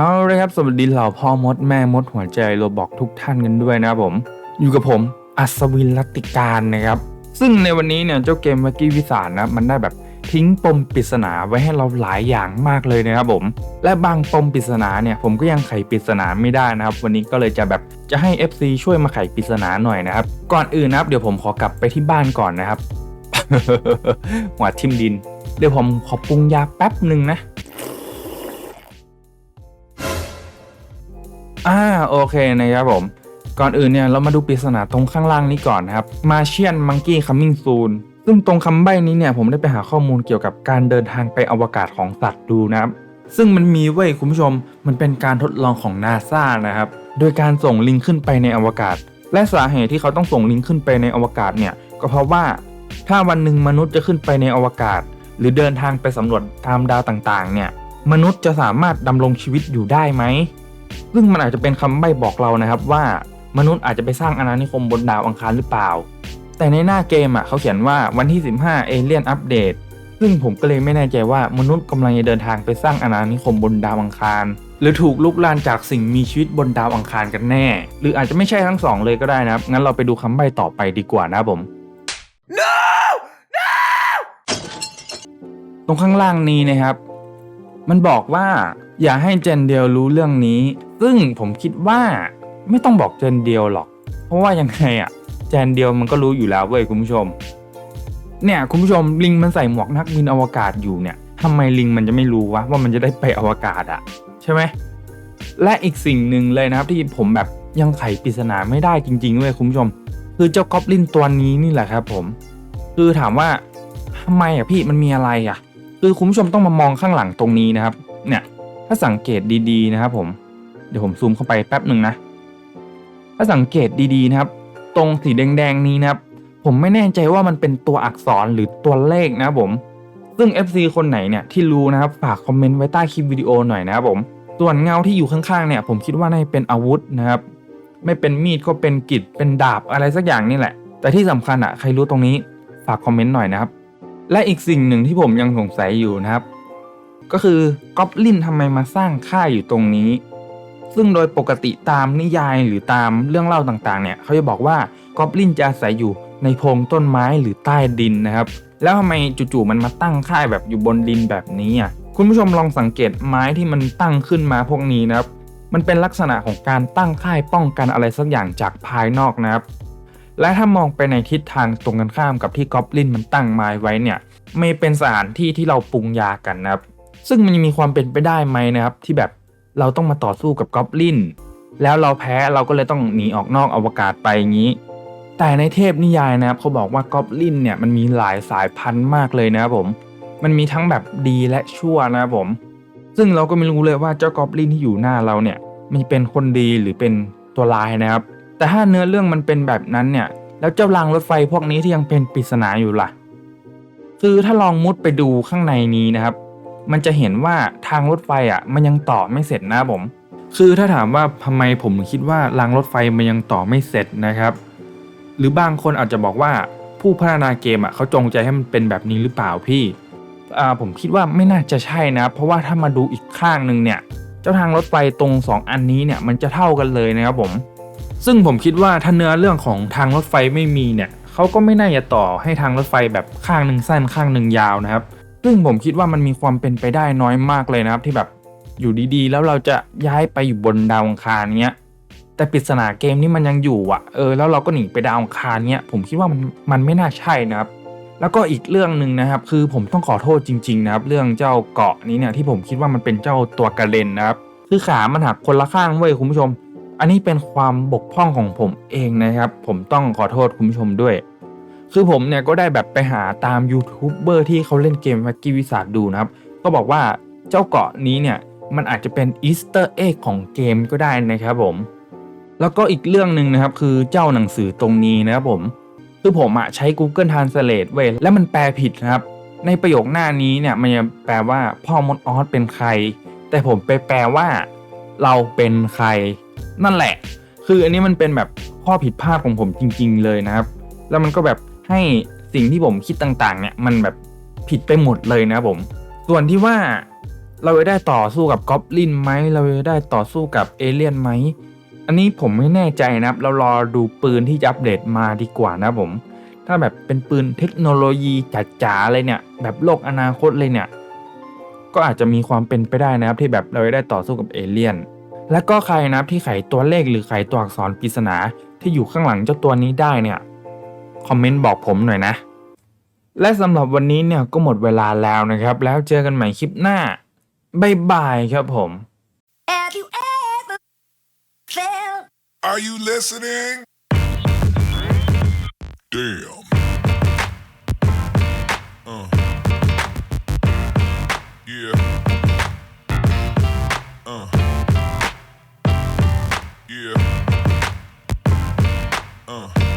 เอาเลยครับสวัสดีเหล่าพ่อมดแม่มดหัวใจโรบอกทุกท่านกันด้วยนะครับผม อยู่กับผมอัศวินรัติการนะครับ ซึ่งในวันนี้เนี่ยเจ้าเกมวักกี้วิสารนะมันได้แบบทิ้งปมปริศนาไว้ให้เราหลายอย่างมากเลยนะครับผม และบางปมปริศนาเนี่ยผมก็ยังไขปริศนาไม่ได้นะครับ วันนี้ก็เลยจะแบบจะให้ FC ช่วยมาไขปริศนาหน่อยนะครับ ก่อนอื่นนะครับเดี๋ยวผมขอกลับไปที่บ้านก่อนนะครับหัวทิมดิน เดี๋ยวผมขอปรุงยาแป๊บหนึ่งนะ อ่าโอเคนะครับผม ก่อนอื่นเนี่ยเรามาดูปริศนาตรงข้างล่างนี้ก่อนนะครับ Martian Monkey Coming Soon ซึ่งตรงคำใบ้นี้เนี่ยผมได้ไปหาข้อมูลเกี่ยวกับการเดินทางไปอวกาศของสัตว์ดูนะครับ ซึ่งมันมีเว้คุณผู้ชม มันเป็นการทดลองของ NASA นะครับ โดยการส่งลิงขึ้นไปในอวกาศ และสาเหตุที่เขาต้องส่งลิงขึ้นไปในอวกาศเนี่ยก็เพราะว่าถ้าวันหนึ่งมนุษย์จะขึ้นไปในอวกาศ หรือเดินทางไปสำรวจตามดาวต่างๆ เนี่ยมนุษย์จะสามารถดำรงชีวิตอยู่ได้ไหม ซึ่งมันอาจจะเป็นคำใบ้บอกเรานะครับว่ามนุษย์อาจจะไปสร้างอาณานิคมบนดาวอังคารหรือเปล่า แต่ในหน้าเกมอะเขาเขียนว่าวันที่ 15 เอเลียนอัปเดต ซึ่งผมก็เลยไม่แน่ใจว่ามนุษย์กำลังจะเดินทางไปสร้างอาณานิคมบนดาวอังคาร หรือถูกลุกลานจากสิ่งมีชีวิตบนดาวอังคารกันแน่ หรืออาจจะไม่ใช่ทั้งสองเลยก็ได้นะครับ งั้นเราไปดูคำใบ้ต่อไปดีกว่านะครับผมตรงข้างล่างนี้นะครับ มันบอกว่าอย่าให้เจนเดียวรู้เรื่องนี้ ซึ่งผมคิดว่าไม่ต้องบอกเจนเดียวหรอก เพราะว่ายังไงอะเจนเดียวมันก็รู้อยู่แล้วเว้ยคุณผู้ชม เนี่ยคุณผู้ชมลิงมันใส่หมวกนักบินอวกาศอยู่เนี่ยทำไมลิงมันจะไม่รู้วะว่ามันจะได้ไปอวกาศอะใช่ไหมและอีกสิ่งหนึ่งเลยนะครับที่ผมแบบยังไขปริศนาไม่ได้จริงๆเว้ยคุณผู้ชม คือเจ้ากอบลินตัวนี้นี่แหละครับผม คือถามว่าทำไมอะพี่มันมีอะไรอะ คือคุณผู้ชมต้องมามองข้างหลังตรงนี้นะครับ เนี่ย ถ้าสังเกตดีๆนะครับ ผม เดี๋ยวผมซูมเข้าไปแป๊บหนึ่งนะ ถ้าสังเกตดีๆนะครับ ตรงสีแดงๆนี้นะครับ ผมไม่แน่ใจว่ามันเป็นตัวอักษรหรือตัวเลขนะครับผม ซึ่ง FC คนไหนเนี่ยที่รู้นะครับฝากคอมเมนต์ไว้ใต้คลิปวิดีโอหน่อยนะครับผม ส่วนเงาที่อยู่ข้างๆเนี่ย ผมคิดว่าน่าจะเป็นอาวุธนะครับ ไม่เป็นมีดก็เป็นกิจเป็นดาบอะไรสักอย่างนี่แหละ แต่ที่สำคัญอะใครรู้ตรงนี้ฝากคอมเมนต์หน่อยนะครับ และอีกสิ่งหนึ่งที่ผมยังสงสัยอยู่นะครับ ก็คือกอบลินทำไมมาสร้างค่ายอยู่ตรงนี้ ซึ่งโดยปกติตามนิยายหรือตามเรื่องเล่าต่างๆ เนี่ยเขาจะบอกว่ากอบลินจะอาศัยอยู่ในโพรงต้นไม้หรือใต้ดินนะครับ แล้วทำไมจู่ๆมันมาตั้งค่ายแบบอยู่บนดินแบบนี้อะคุณผู้ชมลองสังเกตไม้ที่มันตั้งขึ้นมาพวกนี้นะครับ มันเป็นลักษณะของการตั้งค่ายป้องกันอะไรสักอย่างจากภายนอกนะครับ และถ้ามองไปในทิศทางตรงกันข้ามกับที่กอบลินมันตั้งไม้ไว้เนี่ยไม่เป็นสถานที่ที่เราปรุงยากันนะครับ ซึ่งมันยังมีความเป็นไปได้ไหมนะครับ ที่แบบเราต้องมาต่อสู้กับกอบลินแล้วเราแพ้เราก็เลยต้องหนีออกนอกอวกาศไปอย่างนี้ แต่ในเทพนิยายนะครับเขาบอกว่ากอบลินเนี่ยมันมีหลายสายพันธุ์มากเลยนะครับผม มันมีทั้งแบบดีและชั่วนะครับผม ซึ่งเราก็ไม่รู้เลยว่าเจ้ากอบลินที่อยู่หน้าเราเนี่ยมันเป็นคนดีหรือเป็นตัวร้ายนะครับ แต่ถ้าเนื้อเรื่องมันเป็นแบบนั้นเนี่ย แล้วเจ้ารางรถไฟพวกนี้ที่ยังเป็นปริศนาอยู่ล่ะ คือถ้าลองมุดไปดูข้างในนี้นะครับ มันจะเห็นว่าทางรถไฟอะ มันยังต่อไม่เสร็จนะผม คือถ้าถามว่าทำไมผมถึงคิดว่ารางรถไฟมันยังต่อไม่เสร็จนะครับ หรือบางคนอาจจะบอกว่าผู้พัฒนาเกมอะเขาจงใจให้มันเป็นแบบนี้หรือเปล่าพี่อ่าผมคิดว่าไม่น่าจะใช่นะ เพราะว่าถ้ามาดูอีกข้างหนึ่งเนี่ย เจ้าทางรถไฟตรง 2 อันนี้เนี่ยมันจะเท่ากันเลยนะครับผม ซึ่งผมคิดว่าถ้าเนื้อเรื่องของทางรถไฟไม่มีเนี่ยเขาก็ไม่น่าจะต่อให้ทางรถไฟแบบข้างหนึ่งสั้นข้างหนึ่งยาวนะครับ ซึ่งผมคิดว่ามันมีความเป็นไปได้น้อยมากเลยนะครับ ที่แบบอยู่ดีๆ แล้วเราจะย้ายไปอยู่บนดาวอังคารเนี้ยแต่ปริศนาเกมนี้มันยังอยู่อะเออแล้วเราก็หนีไปดาวอังคารเนี้ยผมคิดว่ามันมันไม่น่าใช่นะครับแล้วก็อีกเรื่องหนึ่งนะครับ คือผมต้องขอโทษจริง ๆ นะครับ เรื่องเจ้าเกาะนี้เนี่ยที่ผมคิดว่ามันเป็นเจ้าตัวกระเด็นนะครับ คือขามันหักคนละข้างเว้ยคุณผู้ชม อันนี้เป็นความบกพร่องของผมเองนะครับ ผมต้องขอโทษคุณผู้ชมด้วย คือผมเนี่ยก็ได้แบบไปหาตามยูทูบเบอร์ที่เขาเล่นเกมวักกี้วิสาดูนะครับ ก็บอกว่าเจ้าเกาะนี้เนี่ยมันอาจจะเป็นอีสเตอร์เอ็กของเกมก็ได้นะครับผม แล้วก็อีกเรื่องหนึ่งนะครับคือเจ้าหนังสือตรงนี้นะครับผม คือผมอะใช้ Google Translate เว้ยแล้วมันแปลผิดนะครับ ในประโยคหน้านี้เนี่ยมันจะแปลว่าพ่อมดออสเป็นใคร แต่ผมไปแปลว่า เราเป็นใคร นั่นแหละ คืออันนี้มันเป็นแบบข้อผิดพลาดของผมจริง ๆ เลยนะครับ แล้วมันก็แบบให้สิ่งที่ผมคิดต่างๆ เนี่ยมันแบบผิดไปหมดเลยนะครับผม ส่วนที่ว่าเราจะได้ต่อสู้กับกอบลินไหมเราจะได้ต่อสู้กับเอเลี่ยนไหมอันนี้ผมไม่แน่ใจนะครับ เรารอดูปืนที่จะอัปเดตมาดีกว่านะผม ถ้าแบบเป็นปืนเทคโนโลยีจ๋าๆเลยเนี่ย แบบโลกอนาคตเลยเนี่ย ก็อาจจะมีความเป็นไปได้นะครับที่แบบเราจะได้ต่อสู้กับเอเลี่ยน และก็ใครนะครับที่ไขตัวเลขหรือไขตัวอักษรปริศนาที่อยู่ข้างหลังเจ้าตัวนี้ได้เนี่ยคอมเมนต์บอกผมหน่อยนะ และสำหรับวันนี้เนี่ยก็หมดเวลาแล้วนะครับ แล้วเจอกันใหม่คลิปหน้าบ๊ายบายครับผม Have you ever felt Are you listening? Damn.